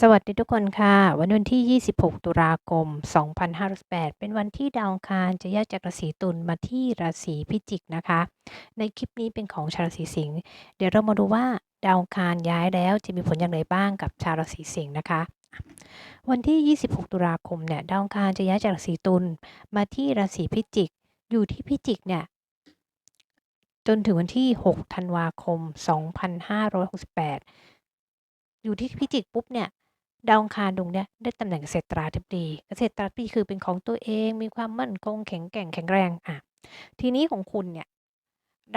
สวัสดีทุกคนค่ะ วันวันที่ 26 ตุลาคม 2508เป็นวันที่ดาวคารจะย้ายจากราศีตุลมาที่ราศีพิจิกนะคะ ในคลิปนี้เป็นของชาวราศีสิงห์เดี๋ยวเรามาดูว่าดาวคารย้ายแล้วจะมีผลอย่างไรบ้างกับชาวราศีสิงห์นะคะ วันที่ 26 ตุลาคมเนี่ยดาวคารจะย้ายจากราศีตุลมาที่ราศีพิจิก อยู่ที่พิจิกเนี่ยจนถึงวันที่ 6 ธันวาคม 2568 อยู่ที่พิจิกปุ๊บเนี่ย ดาวองคารดวงเนี้ยได้ตำแหน่งเกษตราธิบดี เกษตราธิบดีคือเป็นของตัวเองมีความมั่นคงแข็งแกร่งแข็งแรงอะทีนี้ของคุณเนี่ย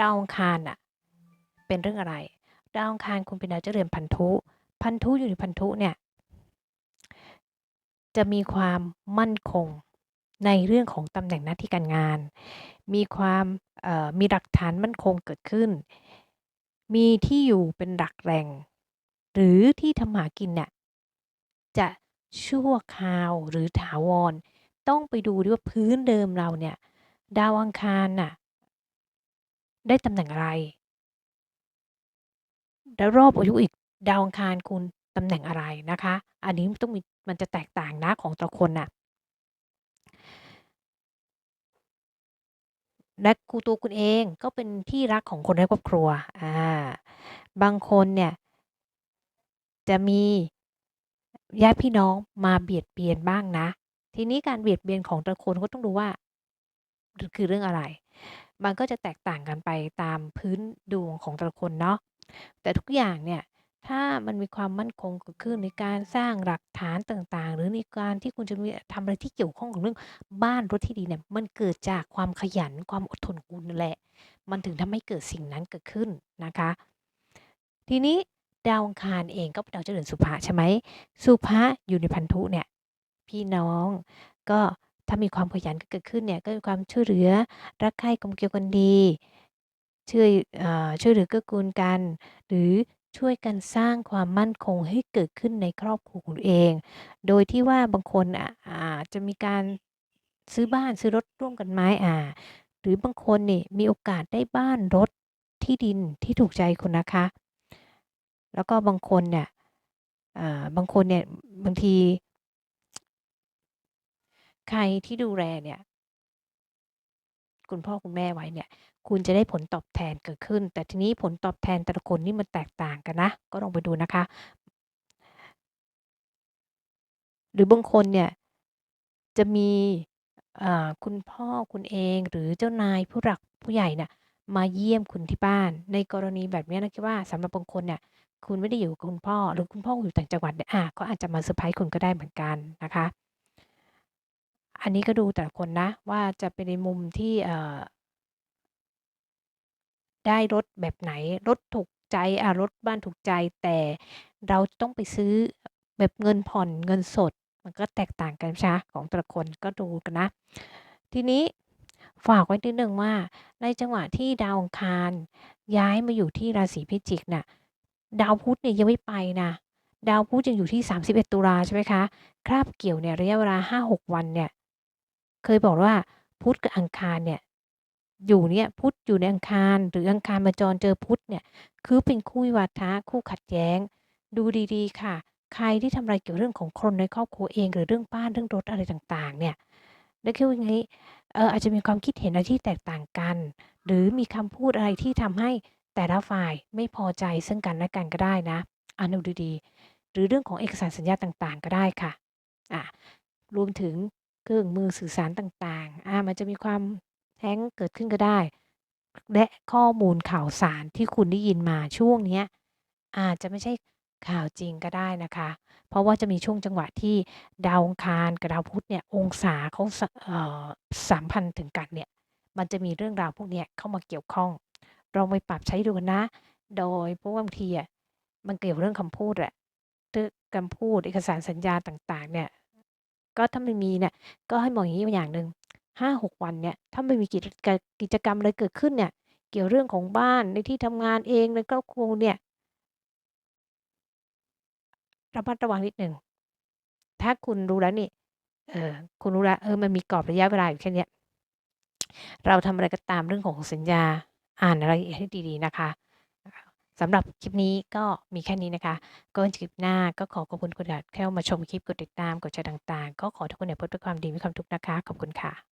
ดาวองคารอะเป็นเรื่องอะไร ดาวองคารคุณเป็นดาวเจริญพันธุ พันธุอยู่ในพันธุเนี่ยจะมีความมั่นคงในเรื่องของตำแหน่งหน้าที่การงาน มีความมีหลักฐานมั่นคงเกิดขึ้น มีที่อยู่เป็นหลักแหล่ง หรือที่ทำหากินเนี่ย จะชั่วคราวหรือถาวร ต้องไปดูด้วยว่าพื้นเดิมเราเนี่ย ดาวอังคารน่ะ ได้ตำแหน่งอะไร แล้วรอบอายุอีกดาวอังคารคุณตำแหน่งอะไรนะคะ อันนี้ต้องมีมันจะแตกต่างนะของแต่ละคนน่ะ และครูตัวคุณเองก็เป็นที่รักของคนในครอบครัว อ่า บางคนเนี่ย จะมี ญาติพี่น้องมาเบียดเบียนบ้างนะ ทีนี้การเบียดเบียนของแต่ละคนก็ต้องดูว่า คือเรื่องอะไร มันก็จะแตกต่างกันไปตามพื้นดวงของแต่ละคนเนาะ แต่ทุกอย่างเนี่ย ถ้ามันมีความมั่นคงเกิดขึ้นในการสร้างหลักฐานต่าง ๆ หรือในการที่คุณจะมีทำอะไรที่เกี่ยวข้องกับเรื่องบ้านรถที่ดีเนี่ย มันเกิดจากความขยันความอดทนคุณนั่นแหละ มันถึงทำให้เกิดสิ่งนั้นเกิดขึ้นนะคะ ทีนี้ ดาวอังคารเองก็เป็นดาวเจริญสุภาใช่ไหมสุภาอยู่ในพันธุเนี่ยพี่น้องก็ถ้ามีความขยันเกิดขึ้นเนี่ยก็มีความช่วยเหลือรักใคร่กลมเกลียวกันดีช่วยช่วยเหลือเกื้อกูลกัน หรือช่วยกันสร้างความมั่นคงให้เกิดขึ้นในครอบครัวของเอง โดยที่ว่าบางคนอะจะมีการซื้อบ้านซื้อรถร่วมกันไหมอ่า หรือบางคนนี่มีโอกาสได้บ้านรถที่ดินที่ถูกใจคุณนะคะ แล้วก็บางคนเนี่ยบางคนเนี่ยบางที ใครที่ดูแลเนี่ย คุณพ่อคุณแม่ไว้เนี่ย คุณจะได้ผลตอบแทนเกิดขึ้น แต่ทีนี้ผลตอบแทนแต่ละคนนี่มันแตกต่างกันนะ ก็ลองไปดูนะคะ หรือบางคนเนี่ย จะมีคุณพ่อคุณเองหรือเจ้านายผู้หลักผู้ใหญ่เนี่ยมาเยี่ยมคุณที่บ้าน ในกรณีแบบนี้นะคิดว่าสำหรับบางคนเนี่ย คุณไม่ได้อยู่กับคุณพ่อ หรือคุณพ่ออยู่ต่างจังหวัดเนี่ยอะก็อาจจะมาเซอร์ไพรส์คุณก็ได้เหมือนกันนะคะ อันนี้ก็ดูแต่ละคนนะ ว่าจะเป็นในมุมที่ได้รถแบบไหน รถถูกใจ อะ รถบ้านถูกใจ แต่เราต้องไปซื้อแบบเงินผ่อนเงินสด มันก็แตกต่างกันใช่ของแต่ละคนก็ดูกันนะ ทีนี้ฝากไว้นิดนึงว่า ในจังหวะที่ดาวอังคารย้ายมาอยู่ที่ราศีพิจิกน่ะ ดาวพุธเนี่ยยังไม่ไปนะดาวพุธยังอยู่ที่ 31 ตุลาใช่ไหมคะคราบเกี่ยวเนี่ยระยะเวลา 5-6 วันเนี่ยเคยบอกว่าพุธกับอังคารเนี่ยอยู่เนี่ยพุธอยู่ในอังคารหรืออังคารมาจรเจอพุธเนี่ยคือเป็นคู่วิวาทะคู่ขัดแย้ง ดูดีๆ ค่ะ ใครที่ทำอะไรเกี่ยวเรื่องของคนในครอบครัวเองหรือเรื่องบ้านเรื่องรถอะไรต่างๆเนี่ยแล้วคืออย่างนี้เอออาจจะมีความคิดเห็นอะไรที่แตกต่างกัน หรือมีคำพูดอะไรที่ทำให้ แต่ละฝ่ายไม่พอใจซึ่งกันและกันก็ได้นะอ่านดูดีหรือเรื่องของเอกสารสัญญาต่างๆ ก็ได้ค่ะอ่ารวมถึงเครื่องมือสื่อสารต่างๆอ่ามันจะมีความแท้งเกิดขึ้นก็ได้ และข้อมูลข่าวสารที่คุณได้ยินมาช่วงนี้อาจจะไม่ใช่ข่าวจริงก็ได้นะคะ เพราะว่าจะมีช่วงจังหวะที่ดาวองคารกับดาวพุธเนี่ยองศาเขาสามพันถึงกันเนี่ย มันจะมีเรื่องราวพวกนี้เข้ามาเกี่ยวข้อง ลองไปปรับใช้ดูนะ โดยเพราะบางทีอะมันเกี่ยวเรื่องคำพูดแหละเรื่องคำพูดเอกสารสัญญาต่าง ๆ เนี่ย ก็ถ้าไม่มีเนี่ย ก็ให้มองอย่างนี้อย่างหนึ่งห้าหกวันเนี่ย ถ้าไม่มีกิจกิจกรรมอะไรเกิดขึ้นเนี่ย เกี่ยวเรื่องของบ้านในที่ทำงานเองในครอบครัวเนี่ย ระมัดระวังนิดหนึ่ง ถ้าคุณรู้แล้วนี่ เออ คุณรู้แล้ว เออ มันมีกรอบระยะเวลาอยู่แค่นี้เราทำอะไรก็ตามเรื่องของสัญญา อ่านอะไรให้ดีๆนะคะสำหรับคลิปนี้ก็มีแค่นี้นะคะก็คลิปหน้าก็ขอขอบคุณคุณดัดเข้ามาชมคลิปกดติดตามกดแชร์ต่างๆ ก็ขอทุกคนเนี่ยพบด้วยความดีมีความทุกข์นะคะ ขอบคุณค่ะ